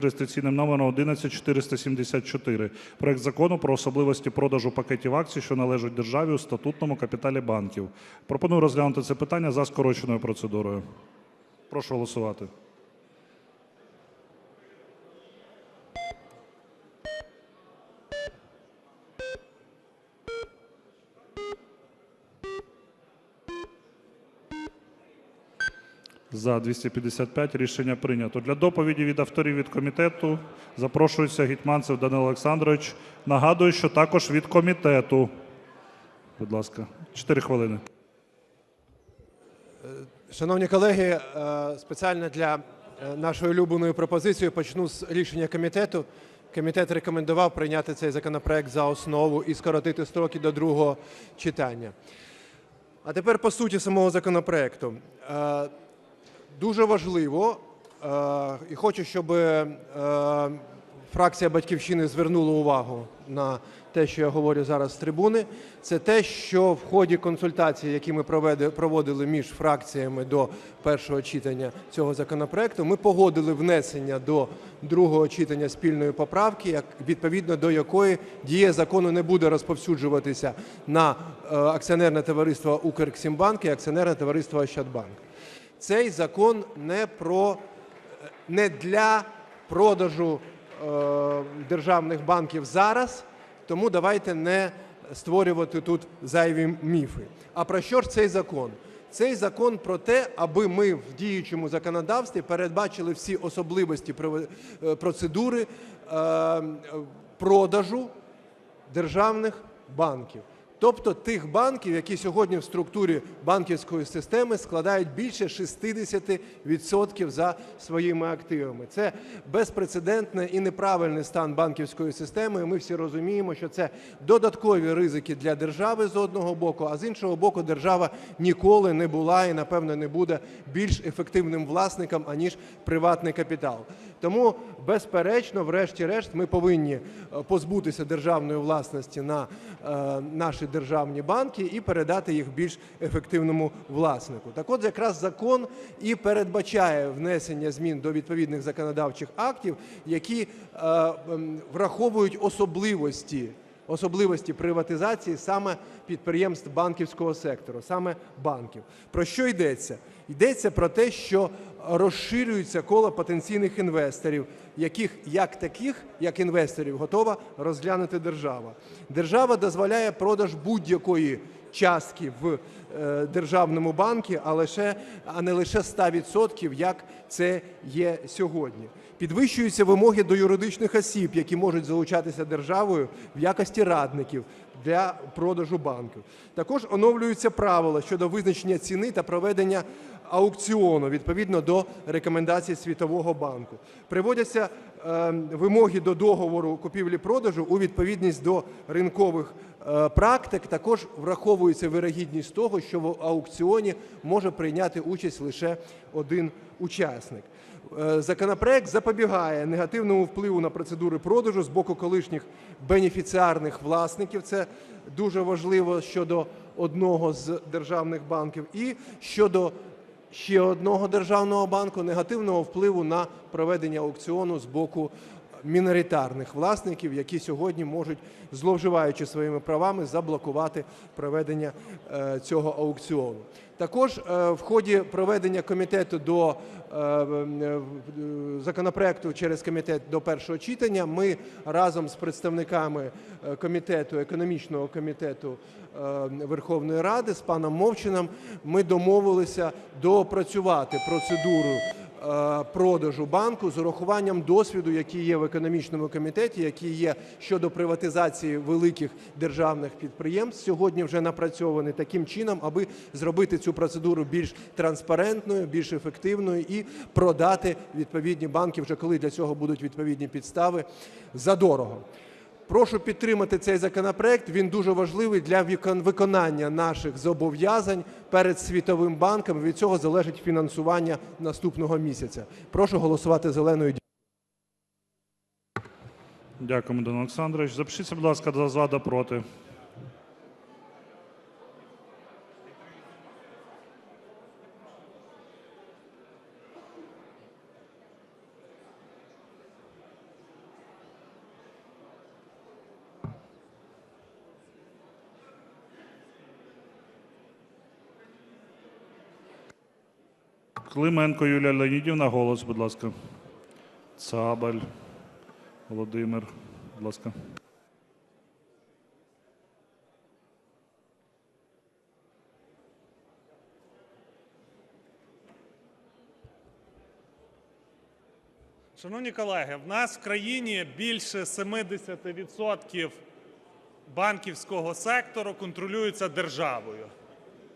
реєстраційним номером 11474. Проект закону про особливості продажу пакетів акцій, що належать державі у статутному капіталі банків. Пропоную розглянути це питання за скороченою процедурою. Прошу голосувати. За 255 рішення прийнято. Для доповіді від авторів від комітету запрошується Гетманцев Данило Олександрович. Нагадую, що також від комітету. Будь ласка, 4 хвилини. Шановні колеги, е, спеціально для е, нашої улюбленої пропозиції почну з рішення комітету. Комітет рекомендував прийняти цей законопроект за основу і скоротити строки до другого читання. А тепер по суті самого законопроекту. Дуже важливо, е, і хочу, щоб е, фракція Батьківщини звернула увагу на те, що я говорю зараз з трибуни. Це те, що в ході консультацій, які ми проводили між фракціями до першого читання цього законопроекту, ми погодили внесення до другого читання спільної поправки, як- відповідно до якої дія закону не буде розповсюджуватися на е, акціонерне товариство Укрексімбанк і акціонерне товариство Ощадбанк. Цей закон не про не для продажу е, державних банків зараз, тому давайте не створювати тут зайві міфи. А про що ж цей закон? Цей закон про те, аби ми в діючому законодавстві передбачили всі особливості е, процедури е, продажу державних банків. Тобто тих банків, які сьогодні в структурі банківської системи складають більше 60% за своїми активами. Це безпрецедентний і неправильний стан банківської системи. Ми всі розуміємо, що це додаткові ризики для держави з одного боку, а з іншого боку, держава ніколи не була і, напевно, не буде більш ефективним власником, аніж приватний капітал. Тому, безперечно, врешті-решт, ми повинні е, позбутися державної власності на е, наші державні банки і передати їх більш ефективному власнику. Так от якраз закон і передбачає внесення змін до відповідних законодавчих актів, які е, враховують особливості особливості приватизації саме підприємств банківського сектору, саме банків. Про що йдеться? Йдеться про те, що розширюється коло потенційних інвесторів, яких як таких, як інвесторів, готова розглянути держава. Держава дозволяє продаж будь-якої частки в е, державному банку, а не лише 100%, як це є сьогодні. Підвищуються вимоги до юридичних осіб, які можуть залучатися державою в якості радників для продажу банків. Також оновлюються правила щодо визначення ціни та проведення аукціону відповідно до рекомендацій Світового банку. Приводяться е, вимоги до договору купівлі-продажу у відповідність до ринкових е, практик. Також враховується вирогідність того, що в аукціоні може прийняти участь лише один учасник. Е, Законопроект запобігає негативному впливу на процедури продажу з боку колишніх бенефіціарних власників. Це дуже важливо щодо одного з державних банків, і щодо ще одного державного банку негативного впливу на проведення аукціону з боку міноритарних власників, які сьогодні можуть, зловживаючи своїми правами, заблокувати проведення е, цього аукціону. Також е, в ході проведення комітету до е, законопроекту через комітет до першого читання ми разом з представниками комітету, економічного комітету Верховної Ради з паном Мовчином ми домовилися доопрацювати процедуру продажу банку з урахуванням досвіду, який є в економічному комітеті, який є щодо приватизації великих державних підприємств, сьогодні вже напрацьований таким чином, аби зробити цю процедуру більш транспарентною, більш ефективною і продати відповідні банки, вже коли для цього будуть відповідні підстави, задорого. Прошу підтримати цей законопроект. Він дуже важливий для викон- виконання наших зобов'язань перед Світовим банком. Від цього залежить фінансування наступного місяця. Прошу голосувати зеленою. Дякуємо, Дон Олександрович. Запишіться, будь ласка, до за, до проти. Клименко Юлія Леонідівна, голос, будь ласка. Цабаль Володимир, будь ласка. Шановні колеги, в нас в країні більше 70% банківського сектору контролюється державою.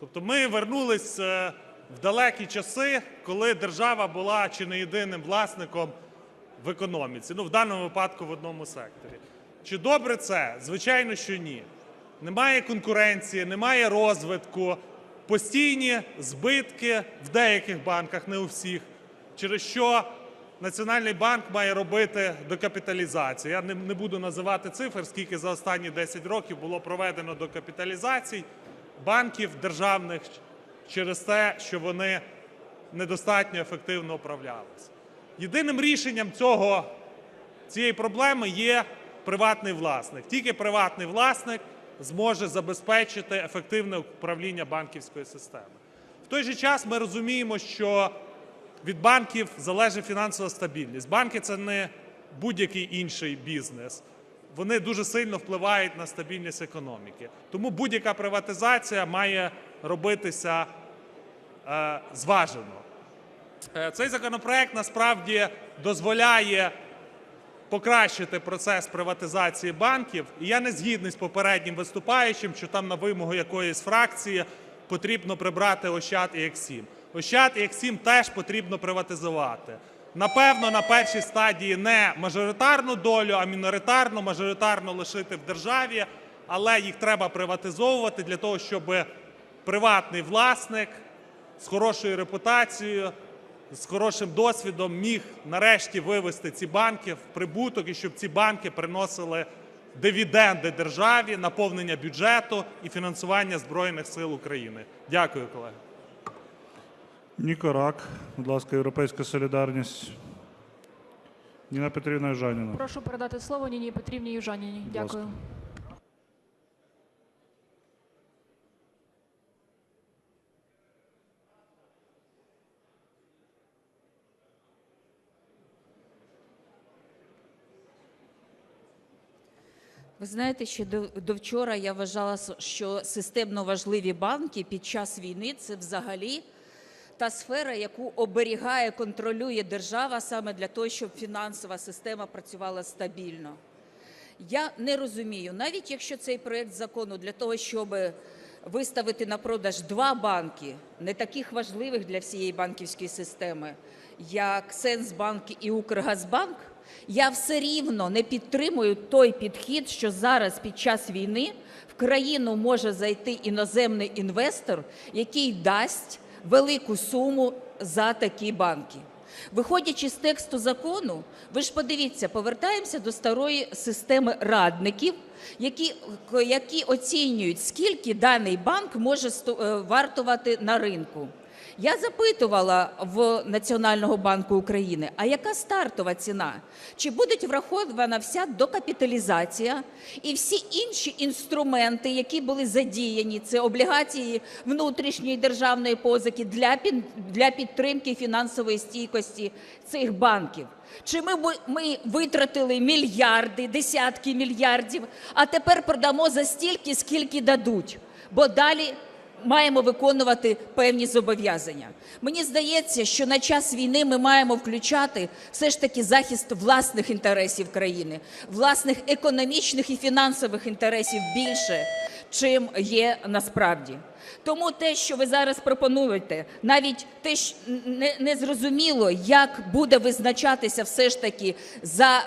Тобто ми вернулися в далекі часи, коли держава була чи не єдиним власником в економіці, ну в даному випадку в одному секторі. Чи добре це? Звичайно, що ні. Немає конкуренції, немає розвитку, постійні збитки в деяких банках, не у всіх, через що Національний банк має робити докапіталізацію. Я не, не буду називати цифр, скільки за останні 10 років було проведено докапіталізацій банків державних через те, що вони недостатньо ефективно управлялися. Єдиним рішенням цього, цієї проблеми є приватний власник. Тільки приватний власник зможе забезпечити ефективне управління банківської системи. В той же час ми розуміємо, що від банків залежить фінансова стабільність. Банки це не будь-який інший бізнес. Вони дуже сильно впливають на стабільність економіки. Тому будь-яка приватизація має робитися е, зважено. Е, Цей законопроект насправді дозволяє покращити процес приватизації банків. І я не згідний з попереднім виступаючим, що там на вимогу якоїсь фракції потрібно прибрати Ощад і Ексім. Ощад і Ексім теж потрібно приватизувати. Напевно, на першій стадії не мажоритарну долю, а міноритарну, мажоритарну лишити в державі, але їх треба приватизовувати для того, щоб приватний власник з хорошою репутацією, з хорошим досвідом міг нарешті вивести ці банки в прибуток і щоб ці банки приносили дивіденди державі, наповнення бюджету і фінансування Збройних сил України. Дякую, колеги. Нікорак, будь ласка, Європейська солідарність. Ніна Петрівна Южаніна. Прошу передати слово Ніні Петрівні Южаніній. Будь ласка. Дякую. Ви знаєте, що до, до вчора я вважала, що системно важливі банки під час війни це взагалі та сфера, яку оберігає, контролює держава саме для того, щоб фінансова система працювала стабільно. Я не розумію, навіть якщо цей проект закону для того, щоб виставити на продаж два банки, не таких важливих для всієї банківської системи, як Сенсбанк і Укргазбанк, я все рівно не підтримую той підхід, що зараз під час війни в країну може зайти іноземний інвестор, який дасть велику суму за такі банки. Виходячи з тексту закону, ви ж подивіться, повертаємося до старої системи радників, які, які оцінюють, скільки даний банк може е, вартувати на ринку. Я запитувала в Національного банку України, а яка стартова ціна? Чи буде врахована вся докапіталізація і всі інші інструменти, які були задіяні, це облігації внутрішньої державної позики для, для підтримки фінансової стійкості цих банків? Чи ми, ми витратили мільярди, десятки мільярдів, а тепер продамо за стільки, скільки дадуть? Бо далі маємо виконувати певні зобов'язання. Мені здається, що на час війни ми маємо включати все ж таки захист власних інтересів країни, власних економічних і фінансових інтересів більше, чим є насправді. Тому те, що ви зараз пропонуєте, навіть те, що не, не зрозуміло, як буде визначатися все ж таки за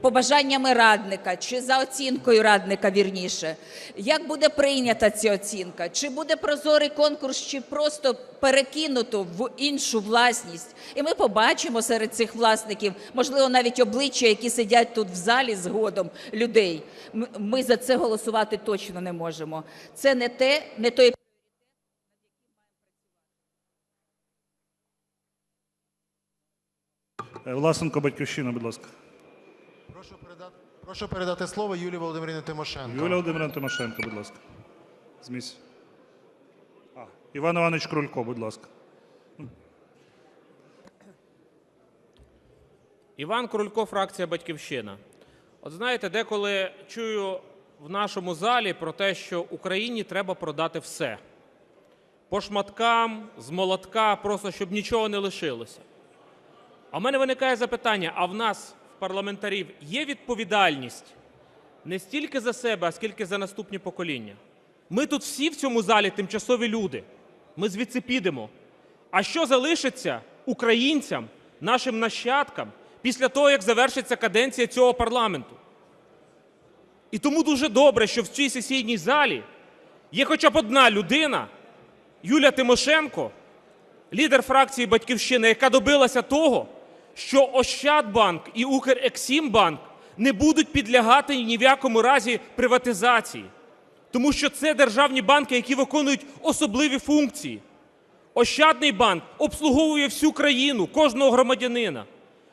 побажаннями радника чи за оцінкою радника вірніше, як буде прийнята ця оцінка, чи буде прозорий конкурс, чи просто перекинуто в іншу власність. І ми побачимо серед цих власників, можливо, навіть обличчя, які сидять тут в залі згодом людей. Ми за це голосувати точно не можемо. Це не те, не той Е, Власенко, батьківщина, будь ласка. Прошу передати, прошу передати слово Юлії Володимирівні Тимошенко. Юлія Володимирівна Тимошенко, будь ласка. З. А, Іван Іванович Крулько, будь ласка. Іван Крулько, фракція Батьківщина. От знаєте, деколи чую в нашому залі про те, що Україні треба продати все. По шматкам, з молотка, просто щоб нічого не лишилося. А в мене виникає запитання: а в нас парламентарів, є відповідальність не стільки за себе, а скільки за наступні покоління? Ми тут всі в цьому залі тимчасові люди. Ми звідси підемо. А що залишиться українцям, нашим нащадкам, після того, як завершиться каденція цього парламенту? І тому дуже добре, що в цій сесійній залі є хоча б одна людина, Юля Тимошенко, лідер фракції Батьківщина, яка добилася того, що Ощадбанк і Укрексімбанк не будуть підлягати ні в якому разі приватизації, тому що це державні банки, які виконують особливі функції. Ощадний банк обслуговує всю країну, кожного громадянина.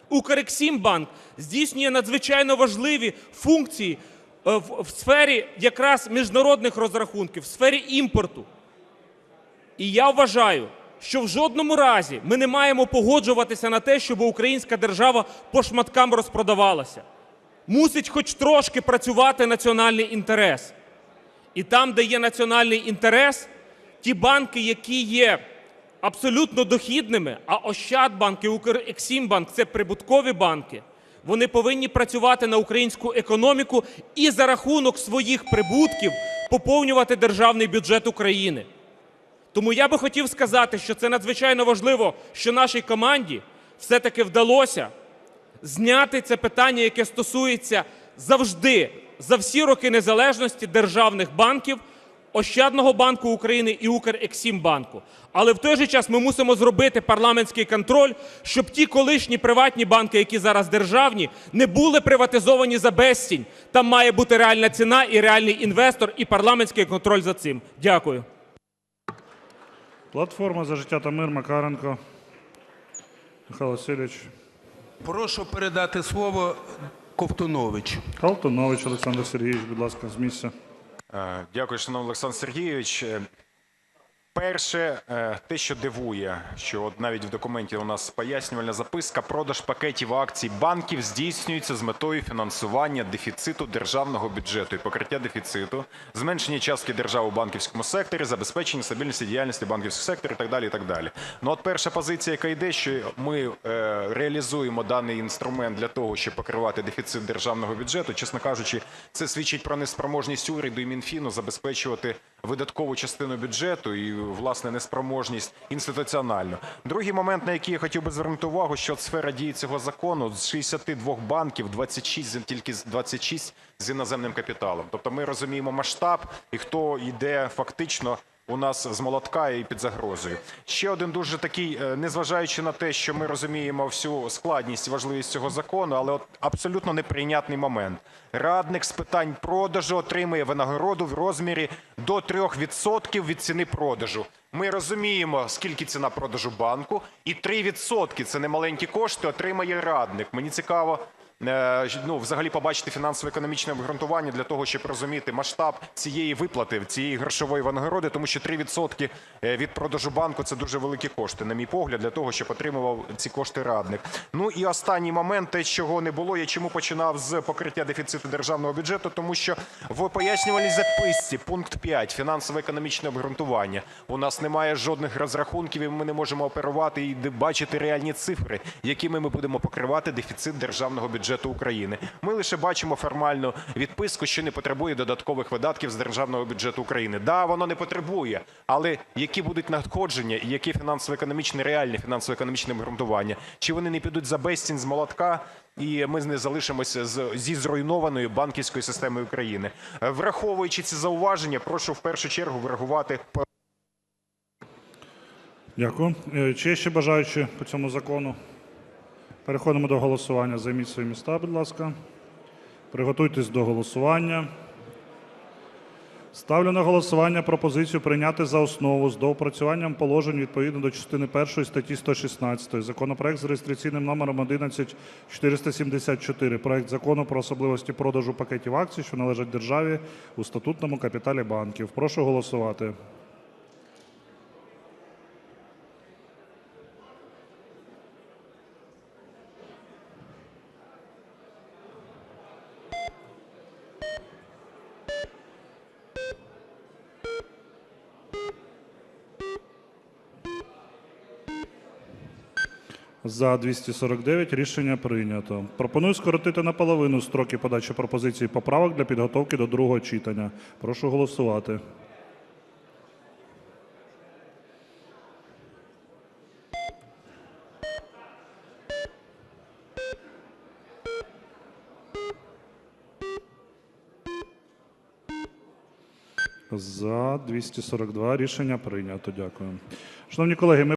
Укрексімбанк здійснює надзвичайно важливі функції е, в, в сфері якраз міжнародних розрахунків, в сфері імпорту. І я вважаю, що в жодному разі ми не маємо погоджуватися на те, щоб українська держава по шматкам розпродавалася. Мусить хоч трошки працювати національний інтерес. І там, де є національний інтерес, ті банки, які є абсолютно дохідними, а Ощадбанк і Укрексімбанк це прибуткові банки, вони повинні працювати на українську економіку і за рахунок своїх прибутків поповнювати державний бюджет України. Тому я би хотів сказати, що це надзвичайно важливо, що нашій команді все-таки вдалося зняти це питання, яке стосується завжди за всі роки незалежності державних банків, Ощадного банку України і Укрексімбанку. Але в той же час ми мусимо зробити парламентський контроль, щоб ті колишні приватні банки, які зараз державні, не були приватизовані за безцінь. Там має бути реальна ціна і реальний інвестор, і парламентський контроль за цим. Дякую. Платформа за життя та мир Макаренко. Михайло Васильович. Прошу передати слово Ковтунович. Халтонович Олександр Сергійович, будь ласка, з місця. Е, Дякую, шановний Олександр Сергійович. Перше, е, те, що дивує, що от навіть в документі у нас пояснювальна записка, продаж пакетів акцій банків здійснюється з метою фінансування дефіциту державного бюджету і покриття дефіциту, зменшення частки держави у банківському секторі, забезпечення стабільності діяльності банківського сектору і так далі. І так далі. Ну от перша позиція, яка йде, що ми е, реалізуємо даний інструмент для того, щоб покривати дефіцит державного бюджету, чесно кажучи, це свідчить про неспроможність уряду і Мінфіну забезпечувати видаткову частину бюджету і, власне, неспроможність інституціональну. Другий момент, на який я хотів би звернути увагу, що сфера дії цього закону з 62 банків 26, з- тільки з 26 з іноземним капіталом. Тобто ми розуміємо масштаб і хто йде фактично у нас з молотка і під загрозою. Ще один дуже такий, е, незважаючи на те, що ми розуміємо всю складність і важливість цього закону, але от абсолютно неприйнятний момент. Радник з питань продажу отримує винагороду в розмірі до 3% від ціни продажу. Ми розуміємо, скільки ціна продажу банку, і 3% – це немаленькі кошти, отримає радник. Мені цікаво, ну, взагалі побачити фінансово-економічне обґрунтування для того, щоб розуміти масштаб цієї виплати, цієї грошової винагороди, тому що 3% від продажу банку – це дуже великі кошти, на мій погляд, для того, щоб отримував ці кошти радник. Ну і останній момент, те, чого не було, я чому починав з покриття дефіциту державного бюджету, тому що в пояснювальній записці пункт 5 фінансово-економічне обґрунтування. У нас немає жодних розрахунків, і ми не можемо оперувати і бачити реальні цифри, якими ми будемо покривати дефіцит державного бюджету України. Ми лише бачимо формальну відписку, що не потребує додаткових видатків з державного бюджету України. Да, воно не потребує, але які будуть надходження і які фінансово-економічні, реальні фінансово-економічне обґрунтування? Чи вони не підуть за безцінь з молотка? І ми не залишимося зі зруйнованою банківською системою України. Е, Враховуючи ці зауваження, прошу в першу чергу врахувати Дякую. Е, Чи є ще бажаючі по цьому закону? Переходимо до голосування. Займіть свої міста, будь ласка. Приготуйтесь до голосування. Ставлю на голосування пропозицію прийняти за основу з доопрацюванням положень відповідно до частини 1 статті 116. Законопроект з реєстраційним номером 11474. Проект закону про особливості продажу пакетів акцій, що належать державі у статутному капіталі банків. Прошу голосувати. За 249 рішення прийнято. Пропоную скоротити наполовину строки подачі пропозицій і поправок для підготовки до другого читання. Прошу голосувати. За 242 рішення прийнято. Дякую. Шановні колеги, ми